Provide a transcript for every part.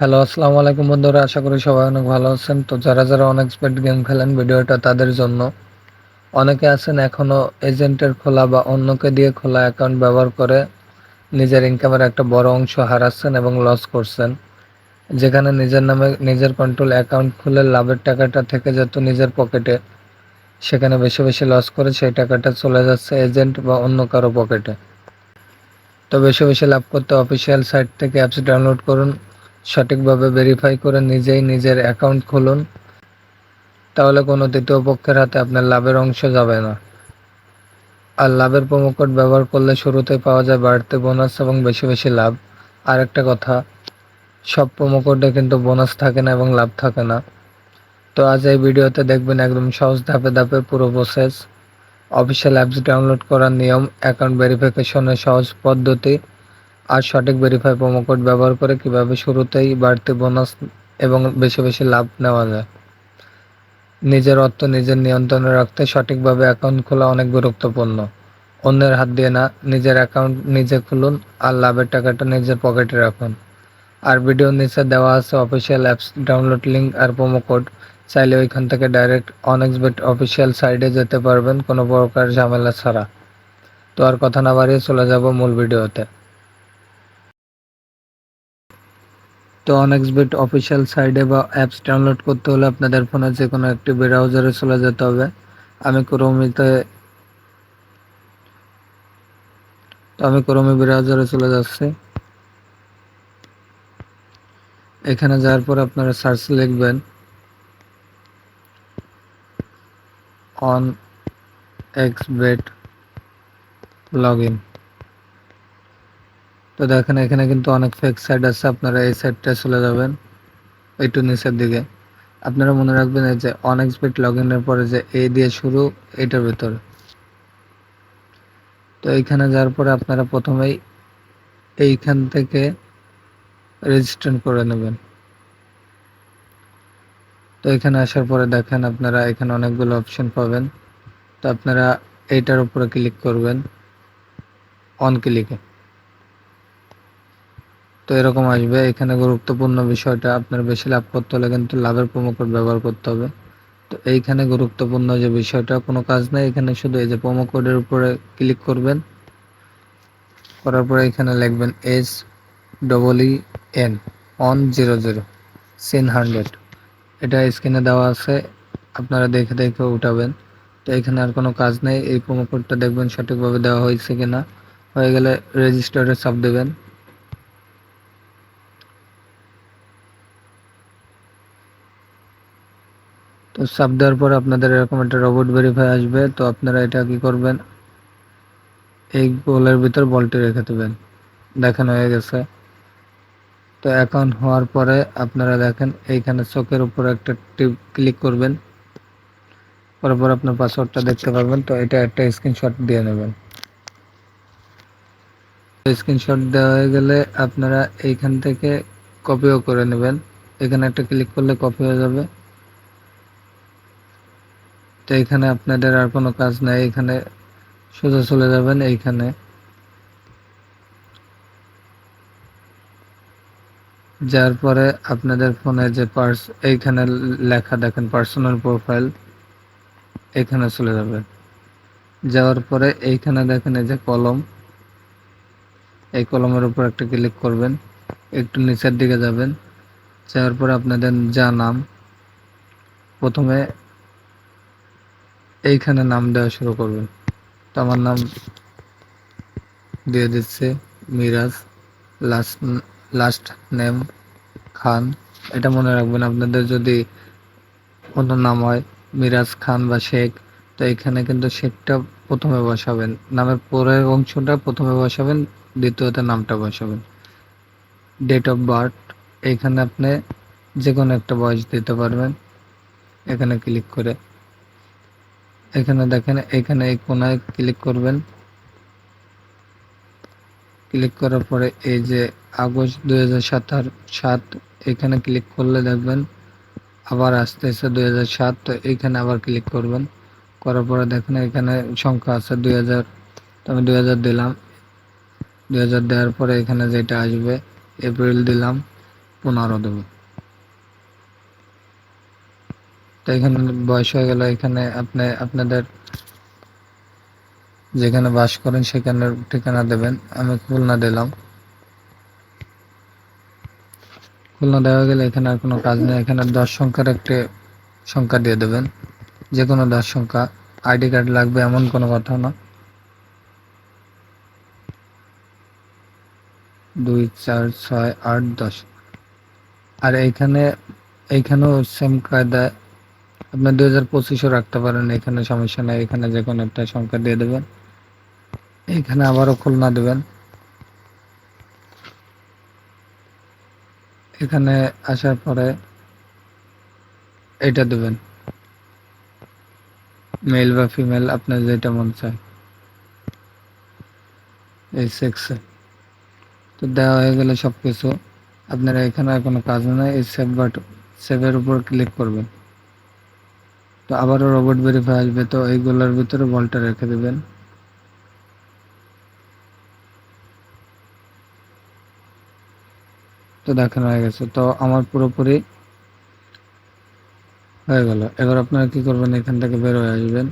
Hello, আসসালামু আলাইকুম বন্ধুরা, আশা করি সবাই অনেক ভালো আছেন। তো যারা যারা অনেক স্পেড গেম খেলেন ভিডিওটা তাদের জন্য, অনেকে আছেন এখনও এজেন্টের খোলা বা অন্যকে দিয়ে খোলা অ্যাকাউন্ট ব্যবহার করে নিজের ইনকামের একটা বড় অংশ হারাচ্ছেন এবং লস করছেন। যেখানে নিজের নামে নিজের কন্ট্রোল অ্যাকাউন্ট খুলে লাভের টাকাটা থেকে যেত নিজের পকেটে সেখানে বেশি বেশি লস করে সেই টাকাটা চলে যাচ্ছে এজেন্ট বা অন্য কারও পকেটে তো বেশি বেশি লাভ করতে অফিসিয়াল সাইট থেকে অ্যাপস ডাউনলোড করুন। সঠিকভাবে ভেরিফাই করে নিজেই নিজের অ্যাকাউন্ট খুলুন, তাহলে কোনো তৃতীয় পক্ষের হাতে আপনার লাভের অংশ যাবে না। আর লাভের প্রোমো কোড ব্যবহার করলে শুরুতে পাওয়া যায় বাড়তি বোনাস এবং বেশি বেশি লাভ। আর একটা কথা, সব প্রোমো কোডে কিন্তু বোনাস থাকে না এবং লাভ থাকে না। তো আজ এই ভিডিওতে দেখবেন একদম সহজ ধাপে ধাপে পুরো প্রসেস অফিসিয়াল অ্যাপস ডাউনলোড করার নিয়ম অ্যাকাউন্ট ভেরিফিকেশনের সহজ পদ্ধতি। আর সঠিক ভেরিফাই প্রোমো কোড ব্যবহার করে কীভাবে শুরুতেই বাড়তি বোনাস এবং বেশি বেশি লাভ নেওয়া যায়। নিজের অর্থ নিজের নিয়ন্ত্রণে রাখতে সঠিকভাবে অ্যাকাউন্ট খোলা অনেক গুরুত্বপূর্ণ। অন্যের হাত দিয়ে না, নিজের অ্যাকাউন্ট নিজে খুলুন আর লাভের টাকাটা নিজের পকেটে রাখুন। আর ভিডিওর নিচে দেওয়া আছে অফিসিয়াল অ্যাপস ডাউনলোড লিঙ্ক আর প্রোমো কোড চাইলে ওইখান থেকে ডাইরেক্ট অনেক্সবেট অফিসিয়াল সাইডে যেতে পারবেন, কোনো প্রকার ঝামেলা ছাড়া। তো আর কথা না বাড়িয়ে চলে যাব মূল ভিডিওতে তো অনেক্সবেট অফিসিয়াল সাইডে বা অ্যাপস ডাউনলোড করতে হলে আপনাদের ফোনে যে কোনো একটি ব্রাউজারে চলে যেতে হবে। আমি ক্রোমিতে তো আমি ক্রোমি ব্রাউজারে চলে যাচ্ছি। এখানে যাওয়ার পর আপনারা সার্চ লিখবেন অন এক্সবেট লগ ইন তো দেখেন, এখানে কিন্তু অনেক ফেক সাইড আছে, আপনারা এই সাইডটা চলে যাবেন। একটু নিচের দিকে। আপনারা মনে রাখবেন এই যে অনেক স্পিড লগ ইনের পরে যে এ দিয়ে শুরু, এটার ভেতরে। তো এইখানে যাওয়ার পরে আপনারা প্রথমেই এইখান থেকে রেজিস্ট্রেশন করে নেবেন। তো এখানে আসার পরে দেখেন আপনারা এখানে অনেকগুলো অপশন পাবেন। তো আপনারা এইটার উপরে ক্লিক করবেন। অন ক্লিকে তো এরকম আসবে। এখানে গুরুত্বপূর্ণ বিষয়টা, আপনার বেশি লাভ করতে হলে কিন্তু লাভের কোড ব্যবহার করতে হবে। তো এইখানে গুরুত্বপূর্ণ যে বিষয়টা, কোনো কাজ নেই। এখানে শুধু এই যে কোডের উপরে ক্লিক করবেন। করার পরে এখানে লিখবেন S double E N on zero zero seven hundred এটা স্ক্রিনে দেওয়া আছে। আপনারা দেখে দেখে উঠাবেন। তো এখানে আর কোনো কাজ নেই। এই কোডটা দেখবেন সঠিকভাবে দেওয়া হয়েছে কিনা। হয়ে গেলে রেজিস্টারে চাপ দেবেন। তো সাব দেওয়ার পর আপনাদের এরকম একটা রোবট ভেরিফাই আসবে, তো আপনারা এটা কি করবেন? এই গোলের ভিতর বলটি রেখে দেবেন। দেখেন হয়ে গেছে। তো অ্যাকাউন্ট হওয়ার পরে আপনারা দেখেন, এইখানে চোখের উপর একটা টিপ ক্লিক করবেন। পর পর আপনার পাসওয়ার্ডটা দেখতে পারবেন, তো এটা একটা স্ক্রিনশট দিয়ে নেবেন। স্ক্রিনশট দেওয়া হয়ে গেলে আপনারা এইখান থেকে কপিও করে নেবেন। এখানে একটা ক্লিক করলে কপি হয়ে যাবে। তো এখানে আপনাদের আর কোনো কাজ নাই, এখানে সোজা চলে যাবেন এইখানে। যার পরে আপনাদের ফোনে যে পার্স, এইখানে লেখা দেখেন পার্সোনাল প্রোফাইল এখানে চলে যাবেন। যাওয়ার পরে এইখানে দেখেন এই যে কলম, এই কলমের উপর একটা ক্লিক করবেন, একটু নিচের দিকে যাবেন। যাওয়ার পরে আপনাদের যা নাম, প্রথমে এইখানে নাম দেওয়া শুরু করবেন। তো আমার নাম দিয়ে দিচ্ছে Miraj last last name Khan. এটা মনে রাখবেন, আপনাদের যদি অন্য নাম হয় মিরাজ খান বা শেখ, তো এখানে কিন্তু শেখটা প্রথমে বসাবেন। নামের পরের অংশটা প্রথমে বসাবেন, দ্বিতীয়তে নামটা বসাবেন। ডেট অফ বার্থ এখানে আপনি যে কোনো একটা বয়স দিতে পারবেন। এখানে ক্লিক করে এখানে দেখেন, এখানে এই কোনায় ক্লিক করবেন। ক্লিক করার পরে এই যে আগস্ট দুই হাজার সাত এখানে ক্লিক করলে দেখবেন আবার আসতে আসতে দুই সাত, তো এইখানে আবার ক্লিক করবেন। করার পরে দেখেন এখানে সংখ্যা আছে দুই হাজার, তো আমি দুই হাজার দিলাম। দুই হাজার দেওয়ার পরে এখানে যেটা আসবে, এপ্রিল দিলাম, পনেরো দেবো। তো এখানে বয়স হয়ে গেল এখানে আপনি, আপনাদের যেখানে বাস করেন সেখানে ঠিকানা দেবেন। আমি খুলনা দিলাম। খুলনা দেওয়া গেলে এখানে আর কোনো কাজ নেই। এখানে দশ সংখ্যার একটি সংখ্যা দিয়ে দেবেন। যে কোনো দশ সংখ্যা। আইডি কার্ড লাগবে এমন কোনো কথা না। দুই, চার, ছয়, আট, দশ। আর এইখানে এইখানেও সেম কায়দায় আপনি দুই হাজার পঁচিশও রাখতে পারেন, এখানে সমস্যা নেই, এখানে যে কোনো একটা সংখ্যা দিয়ে দেবেন। এখানে আবারও খুলনা দেবেন। এখানে আসার পরে এটা দেবেন। মেল বা ফিমেল, আপনার যেটা মন চায়। এই সেক্সে। তো দেওয়া হয়ে গেলে সব কিছু আপনারা এখানে কোনো কাজ নেই, এই সেভ বাট সেভের উপর ক্লিক করবেন। তো আবারও রোবট ভেরিফাই আসবে, তো এইগুলোর ভিতরে বলটা রেখে দেবেন। তো দেখানো, হয়ে গেছে। তো আমার পুরোপুরি হয়ে গেল। এবার আপনারা কি করবেন, এখান থেকে বের হয়ে আসবেন।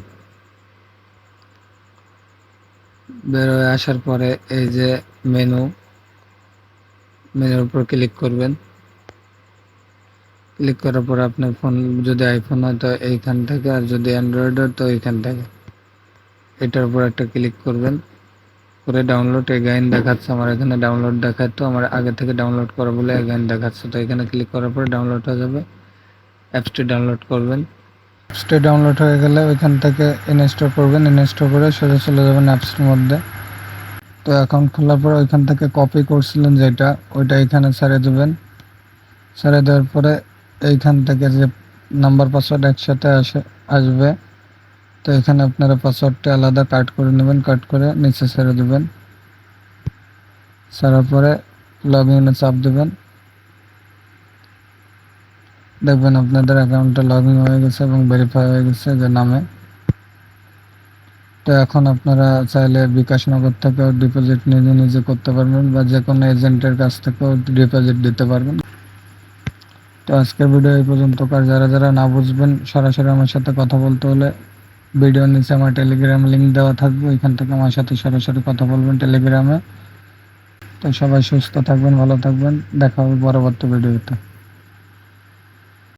বের হয়ে আসার পরে এই যে মেনু মেনুর উপর ক্লিক করবেন। ক্লিক করার পর আপনার ফোন যদি আইফোন হয় তো এইখান থেকে আর যদি অ্যান্ড্রয়েড হয় তো এইখান থেকে। এটার উপর একটা ক্লিক করবেন। করে ডাউনলোড এগাইন দেখাচ্ছে আমার এখানে ডাউনলোড দেখাতো আমার আগে থেকে ডাউনলোড করা বলে এগাইন দেখাচ্ছে। তো এখানে ক্লিক করার পরে ডাউনলোড হয়ে যাবে। অ্যাপসটি ডাউনলোড করবেন। অ্যাপসটি ডাউনলোড হয়ে গেলে ওইখান থেকে ইনস্টল করবেন। ইনস্টল করে সোজা চলে যাবেন অ্যাপসের মধ্যে। তো অ্যাকাউন্ট খোলার পর ওইখান থেকে কপি করছিলেন যেটা, ওইটা এখানে ছেড়ে দেবেন। ছেড়ে দেওয়ার পরে এইখান থেকে যে নাম্বার পাসওয়ার্ড একসাথে আসে, আসবে, তো এখানে আপনারা পাসওয়ার্ডটা আলাদা কাট করে নেবেন, কাট করে নিচে ছেড়ে দেবেন। ছাড়ার পরে লগ ইনে চাপ দেবেন। দেখবেন আপনাদের অ্যাকাউন্টটা লগ ইন হয়ে গেছে এবং ভেরিফাই হয়ে গেছে যে নামে। তো এখন আপনারা চাইলে বিকাশ নগর থেকেও ডিপোজিট নিজে নিজে করতে পারবেন বা যে কোনো এজেন্টের কাছ থেকেও ডিপোজিট দিতে পারবেন। তো আজকের ভিডিও এই পর্যন্ত কার যারা যারা না বুঝবেন, সরাসরি আমার সাথে কথা বলতে হলে ভিডিও নিচে আমার টেলিগ্রাম লিঙ্ক দেওয়া থাকবে। ওইখান থেকে আমার সাথে সরাসরি কথা বলবেন টেলিগ্রামে তো সবাই সুস্থ থাকবেন, ভালো থাকবেন। দেখা হবে পরবর্তী ভিডিওতে।